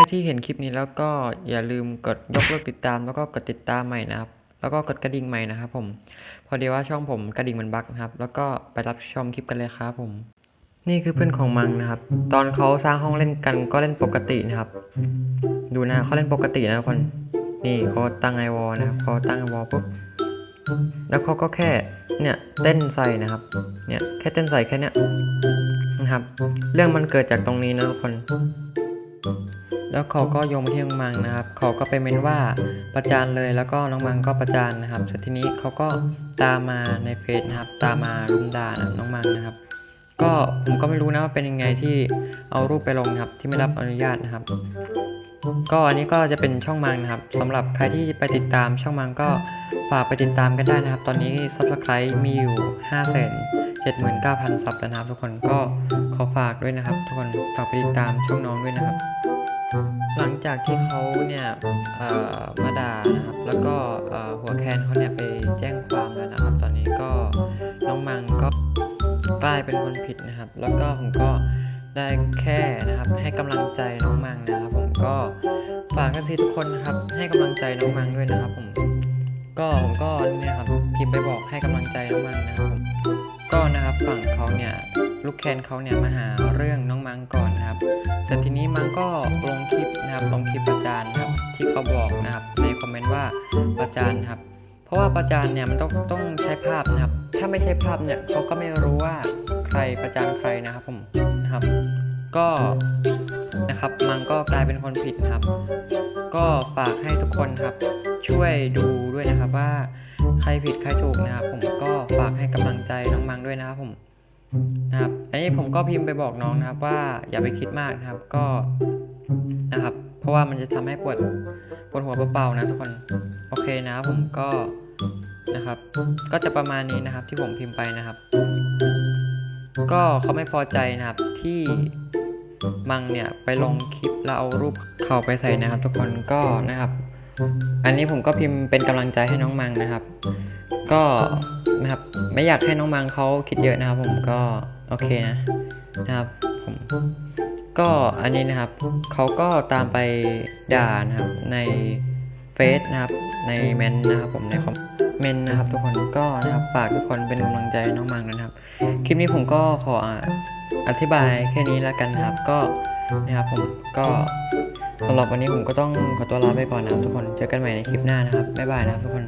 รที่เห็นคลิปนี้แล้วก็อย่าลืมกดยกเลิกติดตาม แล้วก็กดติดตามใหม่นะครับ แล้วก็กดกระดิ่งใหม่นะครับผม พอดีว่าช่องผมกระดิ่งมันบั๊กนะครับ แล้วก็ไปรับชมคลิปกันเลยครับผม นี่คือเพื่อนของมังนะครับ ตอนเขาสร้างห้องเล่นกันก็เล่นปกตินะครับ ดูนะเขาเล่นปกตินะทุกคน นี่เขาตั้งไอวอลนะครับเขาตั้งไอวอลปุ๊บ แล้วเขาก็แค่เนี่ยเต้นใส่นะครับ เนี่ยแค่เต้นใส่แค่เนี้ยนะครับ เรื่องมันเกิดจากตรงนี้นะทุกคน แล้วเขาก็โยงมาที่น้องมังนะครับ เขาก็ไปเม้นว่าประจานเลยแล้วก็น้องมังก็ประจานนะครับเสร็จทีนี้เขาก็ตามมาในเฟซนะครับ ตามมารุมด่านะน้องมังนะครับ ก็ผมก็ไม่รู้นะว่าเป็นยังไงที่เอารูปไปลงครับที่ไม่รับอนุญาตนะครับ ก็อันนี้ก็จะเป็นช่องมังนะครับสำหรับใครที่ไปติดตามช่องมังก็ฝากไปติดตามกันได้นะครับ ตอนนี้ subscribe มีอยู่5 7 9 0 0 0ซับแล้วนะครับทุกคนก็ขอฝากด้วยนะครับ ทุกคนฝากไปติดตามช่องน้องด้วยนะครับ หลังจากที่เขาเนี่ยมาด่านะครับ แล้วก็หัวแคนเขาเนี่ยไปแจ้งความแล้วนะครับ ตอนนี้ก็น้องมังก็กลายเป็นคนผิดนะครับ แล้วก็ผมก็ได้แค่นะครับ ให้กำลังใจน้องมังนะครับ ผมก็ฝากกันทีทุกคนนะครับ ให้กำลังใจน้องมังด้วยนะครับผมก็ผมก็เนี่ยครับพิมพ์ไปบอกให้กำลังใจน้องมังนะครับ ก็นะครับฝั่งเขาเนี่ยลูกแคนเขาเนี่ยมาหาเรื่องน้องมังก่อน ก็ลงคลิปนะครับลงคลิปประจานนะครับที่เขาบอกนะครับในคอมเมนต์ว่าประจานครับ เพราะว่าประจานเนี่ยมันต้องต้องใช้ภาพนะครับ ถ้าไม่ใช่ภาพเนี่ยเขาก็ไม่รู้ว่าใครประจานใครนะครับผมนะครับ ก็นะครับมังก็กลายเป็นคนผิดนะครับ ก็ฝากให้ทุกคนครับ ช่วยดูด้วยนะครับว่าใครผิดใครถูกนะครับ ผมก็ฝากให้กำลังใจน้องมังด้วยนะครับผม นะครับอันนี้ผมก็พิมพ์ไปบอกน้องนะครับว่าอย่าไปคิดมากนะครับก็นะครับ เพราะว่ามันจะทำให้ปวดปวดหัวเปล่าๆนะทุกคนโอเคนะผมก็นะครับ ก็จะประมาณนี้นะครับที่ผมพิมพ์ไปนะครับ ก็เขาไม่พอใจนะครับที่มังเนี่ยไปลงคลิปแล้วเอารูปเขาไปใส่นะครับ ทุกคนก็นะครับ อันนี้ผมก็พิมพ์เป็นกำลังใจให้น้องมังนะครับ ก็ นะครับ ไม่อยากให้น้องมังเขาคิดเยอะนะครับ ผมก็โอเคนะนะครับผมก็อันนี้นะครับเขาก็ตามไปด่านะครับในเฟซนะครับในเมนนะครับผมในคอมเมนต์นะครับ ทุกคนก็นะครับฝากทุกคนเป็นกำลังใจน้องมังด้วยนะครับ คลิปนี้ผมก็ขออ่าอธิบายแค่นี้แล้วกันนะครับ ก็นะครับผมก็สำหรับวันนี้ผมก็ต้องขอตัวลาไปก่อนนะครับทุกคนเจอกันใหม่ในคลิปหน้านะครับบ๊ายบายนะครับทุกคน